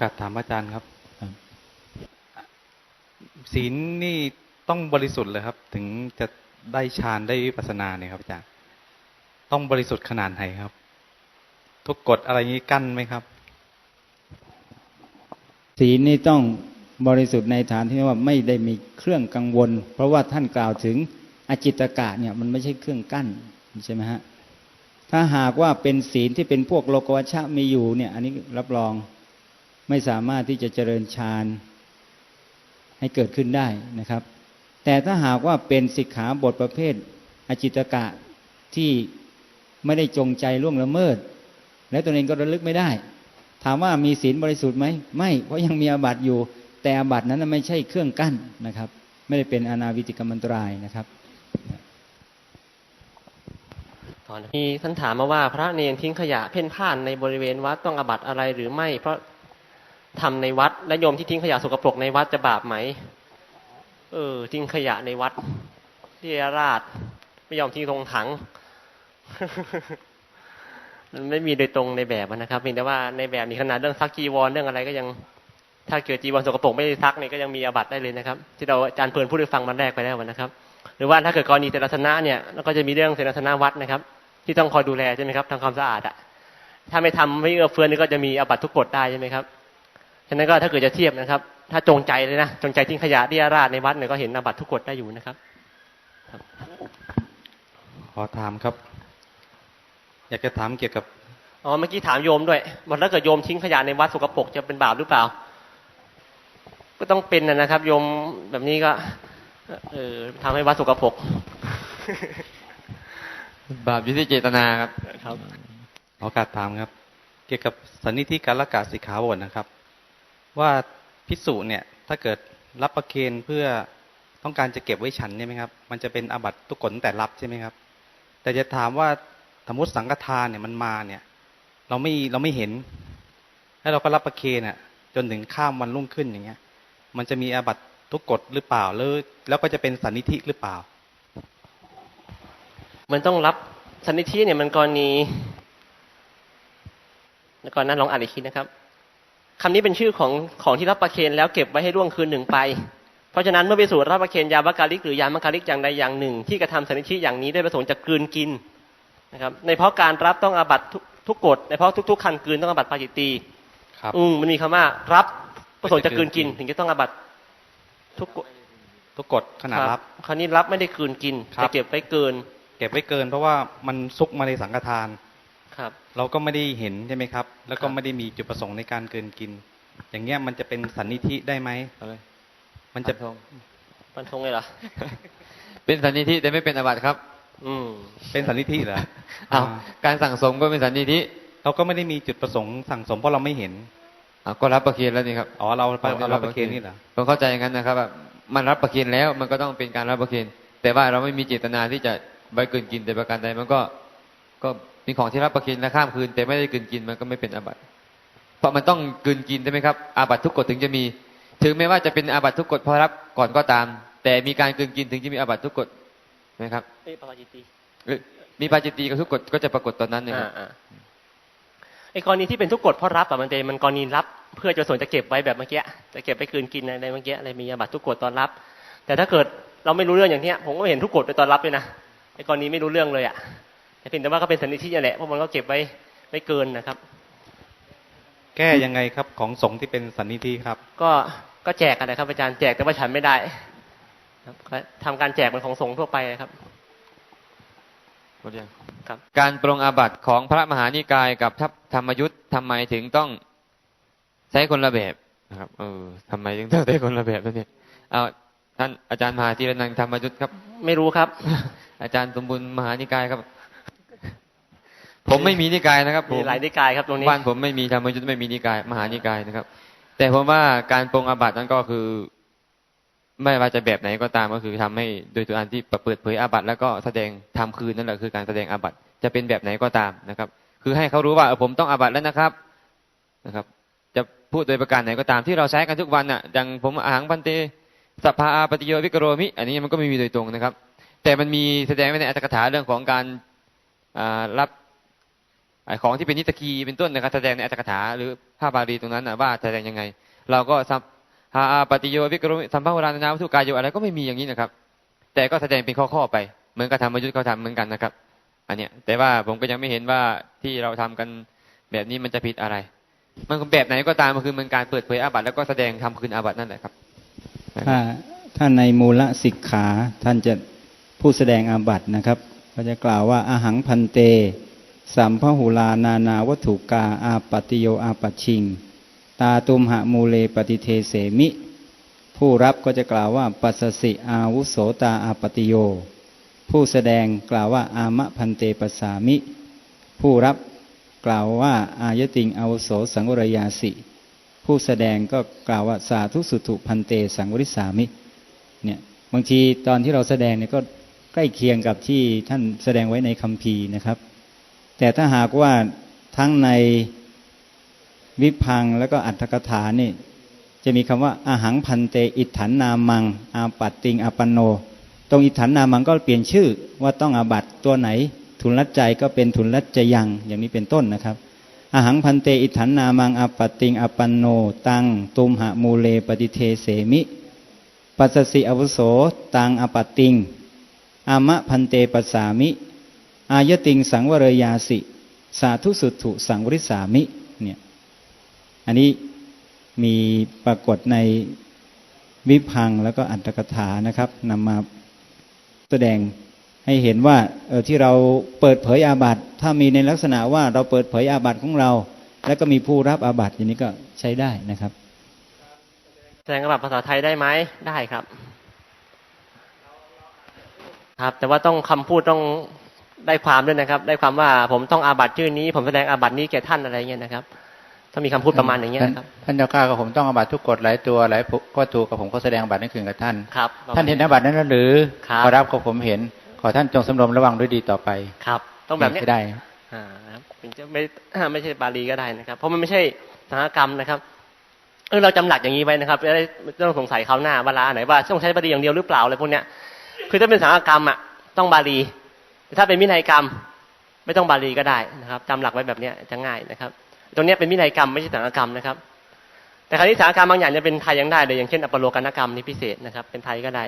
กราบถามอาจารย์ครับครับ ศีลนี่ต้องบริสุทธิ์เลยครับ ถึงจะได้ฌานได้วิปัสสนาเนี่ยครับอาจารย์ต้องบริสุทธิ์ขนาดไหนครับ ทุกกฎอะไรนี้กั้นไหมครับ ศีลนี่ต้องบริสุทธิ์ในฐานที่ว่าไม่ได้มีเครื่องกังวล เพราะว่าท่านกล่าวถึงอจิตตกะเนี่ยมันไม่ใช่เครื่องกั้นใช่ไหมฮะถ้าหากว่าเป็นศีลที่เป็นพวกโลกวัชชะมีอยู่เนี่ย อันนี้รับรอง ไม่สามารถที่จะเจริญฌานให้เกิดขึ้นได้นะครับ แต่ถ้าหากว่าเป็นสิกขาบทประเภทอจิตกะที่ไม่ได้จงใจล่วงละเมิด และตัวเองก็ระลึกไม่ได้ ถามว่ามีศีลบริสุทธิ์ไหมไม่ เพราะยังมีอาบัติอยู่ แต่อาบัตินั้นไม่ใช่เครื่องกั้นนะครับ ไม่ได้เป็นอนาวิติกรรมันตรายนะครับตอนมีท่านถามมาว่าพระเนนทิ้งขยะเพ่นพ่านในบริเวณวัดต้องอาบัติอะไรหรือไม่เพราะ ทำในวัดและโยมที่ทิ้งขยะสกปรกในวัดจะบาปไหม เออ ทิ้งขยะในวัดเรียราดไม่ยอมทิ้งลงถังมันไม่มีโดยตรงในแบบนะครับเพียงแต่ว่าในแบบนี้ขนาดเรื่องซักจีวรเรื่องอะไรก็ยัง ถ้าเกิดจีวรสกปรกไม่ได้ซักเนี่ยก็ยังมีอาบัตได้เลยนะครับ ที่เราอาจารย์เพลินพูดให้ฟังมันแรกไปแล้วนะครับ หรือว่าถ้าเกิดกรณีเสนาสนะเนี่ยแล้วก็จะมีเรื่องเสนาสนะวัดนะครับ ที่ต้องคอยดูแลใช่ไหมครับทำความสะอาดอะถ้าไม่ทำไม่เอื้อเฟื้อนี่ก็จะมีอาบัตทุกกฎได้ใช่ไหมครับ ฉะนั้นก็ถ้าเกิดจะเทียบนะครับ ถ้าจงใจเลยนะจงใจทิ้งขยะที่อาราดในวัดเนี่ยก็เห็นอาบัตทุกกฎได้อยู่นะครับ ขอถามครับ อยากจะถามเกี่ยวกับอ๋อเมื่อกี้ถามโยมด้วยว่าถ้าเกิดโยมทิ้งขยะในวัดสกปรกจะเป็นบาปหรือเปล่า ก็ต้องเป็นนะนะครับ โยมแบบนี้ก็ เออทำให้วัดสกปรกบาปอยู่ที่เจตนาครับครับขอโอกาสถามครับ เกี่ยวกับสันนิธิการละกาสิกขาบทนะครับ ว่าพิสูจเนี่ยถ้าเกิดรับประเคนเพื่อต้องการจะเก็บไว้ฉันใช่ไหมครับ มันจะเป็นอาบัติทุกกฎตั้งแต่รับใช่ไหมครับ แต่จะถามว่าสมมติสังฆทานเนี่ยมันมาเนี่ย เราไม่เราไม่เห็น แล้วเราก็รับประเคนอะ จนถึงข้ามวันรุ่งขึ้นอย่างเงี้ย มันจะมีอาบัตทุกกฎหรือเปล่าหรือแล้วก็จะเป็นสันนิธิหรือเปล่า มันต้องรับสันนิธิเนี่ยมันกรณีแล้วก่อนนั้นลองอ่านอีกทีนะครับ คำนี้เป็นชื่อของของที่รับประเคนแล้วเก็บไว้ให้ร่วงคืนหนึ่งไป เพราะฉะนั้นเมื่อไปสู่รับประเคนยาบากาลิกหรือยามากาลิกอย่างใดอย่างหนึ่ง ที่กระทำสันนิธิอย่างนี้ด้วยประสงค์จะกลืนกินนะครับ ในเพราะการรับต้องอาบัตทุกทุกกฎในเพราะทุก ๆ คันกลืนต้องอาบัตปาจิตตีครับอืมมันมีคำว่ารับประสงค์จะกลืนกิน ถึงจะต้องอาบัตทุกกฎทุกกฎขนาดรับ คราวนี้รับไม่ได้กลืนกินครับแต่เก็บไว้เกิน เก็บไว้เกิน เพราะว่ามันซุกมาในสังฆทาน ครับ เราก็ไม่ได้เห็นใช่ไหมครับ แล้วก็ครับไม่ได้มีจุดประสงค์ในการเกินกิน อย่างเงี้ยมันจะเป็นสันนิธิได้ไหมอะไรมันจะฟันธงมันทงเลยเหรอเป็นสันนิธิแต่ไม่เป็นอาบัติครับ อืมเป็นสันนิธิเหรออ้าวอ่าการสั่งสมก็เป็นสันนิธิเราก็ไม่ได้มีจุดประสงค์สั่งสมเพราะเราไม่เห็นอ้าวก็รับประเคนแล้วนี่ครับอ๋อเราเราเราประเคนนี่เหรอผมเข้าใจอย่างนั้นนะครับแบบมันรับประเคนแล้วมันก็ต้องเป็นการรับประเคนแต่ว่าเราไม่มีเจตนาที่จะไว้เกินกินแต่ประการใดมันก็ก็ เป็นของที่รับประเคนและข้ามคืน แต่ไม่ได้เกินกินมันก็ไม่เป็นอาบัติเพราะมันต้องเกินกินใช่ไหมครับอาบัติทุกกฎถึงจะมี ถึงแม้ว่าจะเป็นอาบัติทุกกฎเพราะรับก่อนก็ตาม แต่มีการเกินกินถึงจะมีอาบัติทุกกฎนะครับเอ้ยปาจิตตีหรือมีปาจิตตีกับทุกกฎก็จะปรากฏตอนนั้นนะครับอ่าอ่าไอ้กรณีที่เป็นทุกกฎเพราะรับอะมันจะมันกรณีรับเพื่อจะส่วนจะเก็บไว้แบบเมื่อกี้จะเก็บไปคืนกินอะไรเมื่อกี้อะไรมีอาบัตทุกกฎตอนรับ แต่ถ้าเกิดเราไม่รู้เรื่องอย่างเนี้ย ผมก็ไม่เห็นทุกกฎไปตอนรับเลยนะไอ้กรณีไม่รู้เรื่องเลยอะแต่ เพียงแต่ว่าก็เป็นสันนิษฐานแหละเพราะมันก็เก็บไว้ไม่เกินนะครับ แก้ยังไงครับของสงฆ์ที่เป็นสันนิธิครับ ก็ก็แจกกันนะครับ อาจารย์แจกแต่ว่าฉันไม่ได้ครับก็ทำการแจกเป็นของสงฆ์ทั่วไปนะครับหมดยังครับ การปรงอาบัติของพระมหานิกายกับทัพธรรมยุทธ์ทำไมถึงต้องใช้คนละแบบนะครับ เออทำไมถึงต้องใช้คนละแบบแล้วเนี่ยเอาท่านอาจารย์มหาธีรนันท์ธรรมยุทธ์ครับ ไม่รู้ครับ อาจารย์สมบูรณ์มหานิกายครับ ผมไม่มีนิกายนะครับผมีมหลายนิกายครับตรงนี้บ้านผมไม่มีธรรมยุทธ์ไม่มีนิกาย มหานิกายนะครับ แต่ผมว่าการปรงอาบัตินั้นก็คือ ไม่ว่าจะแบบไหนก็ตามก็คือทำให้โดยตัวอันที่เปิดเผยอาบัติแล้วก็แสดงทำคืนนั่นแหละคือการแสดงอาบัติจะเป็นแบบไหนก็ตามนะครับ คือให้เขารู้ว่าเออผมต้องอาบัติแล้วนะครับนะครับ จะพูดโดยประการไหนก็ตามที่เราใช้กันทุกวันอะอย่างผมอาหังพันเตสัพพาอาปฏิโยวิกโรมิ อันนี้มันก็ไม่มีโดยตรงนะครับ แต่มันมีแสดงไว้ในอัตถกถาเรื่องของการอ่ารับ ไอของที่เป็นนิตกีเป็นต้นนะครับแสดงในอัตถกถาหรือภาพบาลีตรงนั้นนะว่าแสดงยังไง เราก็สัมหาปฏิโยวิกรุสัมภาวรานาวัตถุกายโยอะไรก็ไม่มีอย่างนี้นะครับ แต่ก็แสดงเป็นข้อๆไป เหมือนกับธรรมยุทธ์เขาทำเหมือนกันนะครับ อันเนี้ยแต่ว่าผมก็ยังไม่เห็นว่าที่เราทำกันแบบนี้มันจะผิดอะไร มันแบบไหนก็ตามมันคือมันการเปิดเผยอาบัติแล้วก็แสดงทำคืนอาบัตินั่นแหละครับถ้าถ้าในมูลสิกขาท่านจะผู้แสดงอาบัตินะครับก็จะกล่าวว่าอาหังพันเต สัมพหุลานานาวัตถุกาอาปติโยอาปัชชิง ตาตุมหะมูเลปฏิเทเสมิ ผู้รับก็จะกล่าวว่าปัสสิอาวุโสตาอาปติโย ผู้แสดงกล่าวว่าอามะพันเตปสสามิ ผู้รับกล่าวว่าอายติงอาวุโสสังวรยาสิ ผู้แสดงก็กล่าวว่าสาธุสุตุพันเตสังวริสามิเนี่ยบางทีตอนที่เราแสดงเนี่ยก็ใกล้เคียงกับที่ท่านแสดงไว้ในคัมภีร์นะครับ แต่ถ้าหากว่าทั้งในวิพังแล้วก็อัตถกถานี่ จะมีคำว่าอาหังพันเต อิฐันนามัง อาปัตติงอาปันโน ตรงอิฐันนามังก็เปลี่ยนชื่อว่าต้องอาบัตตัวไหน ทุนลัดใจก็เป็นทุนลัดจยัง อย่างนี้เป็นต้นนะครับอาหังพันเต อิฐันนามังอาปัตติงอาปันโน ตังตุมหะมูเลปฏิเทเสมิปัสสิอวุโสตังอปัตติงอามะพันเตปัสสามิ อายติงสังวรยาสิ สาธุสุถุสังวริสามิเนี่ยอันนี้มีปรากฏในวิพังแล้วก็อัตถกถานะครับนำมาแสดงให้เห็นว่าเออที่เราเปิดเผยอาบัติถ้ามีในลักษณะว่าเราเปิดเผยอาบัติของเรา แล้วก็มีผู้รับอาบัติอย่างนี้ก็ใช้ได้นะครับ แสดงอาบัติภาษาไทยได้ไหมได้ครับ ครับ แต่ว่าต้องคำพูดต้อง ได้ความด้วยนะครับ ได้ความว่าผมต้องอาบัติชื่อนี้ ผมแสดงอาบัตินี้แก่ท่านอะไรเงี้ยนะครับต้องมีคำพูดประมาณอย่างเงี้ยนะครับท่านเจ้าข้ากับผมต้องอาบัตทุกกฎหลายตัวหลายก็ถูกกับผมก็แสดงอาบัตนั่นคืนกับท่านครับท่านเห็นอาบัตนั้นแล้วหรือครับขอรับกับผมเห็น ขอท่านจงสำรวมระวังด้วยดีต่อไปครับ ต้องแบบเนี้ยจะได้อ่าครับถึงจะไม่ไม่ใช่บาลีก็ได้นะครับ เพราะมันไม่ใช่สังฆกรรมนะครับเออเราจำหลักอย่างนี้ไว้นะครับจะได้ไม่ต้องสงสัยเขาวหน้าเวลาไหนว่าต้องใช้บาลีอย่างเดียวหรือเปล่าอะไรพวกเนี้ย คือถ้าเป็นสังฆกรรมอะต้องบาลีแต่ ถ้าเป็นวินัยกรรม ไม่ต้องบาลีก็ได้นะครับจำหลักไว้แบบนี้จะง่ายนะครับ ตรงนี้เป็นวินัยกรรมไม่ใช่สานกรรมนะครับ แต่คราวนี้สานกรรมบางอย่างจะเป็นไทยยังได้เลยอย่างเช่นอปโลกนกรรมนี่พิเศษนะครับ เป็นไทยก็ได้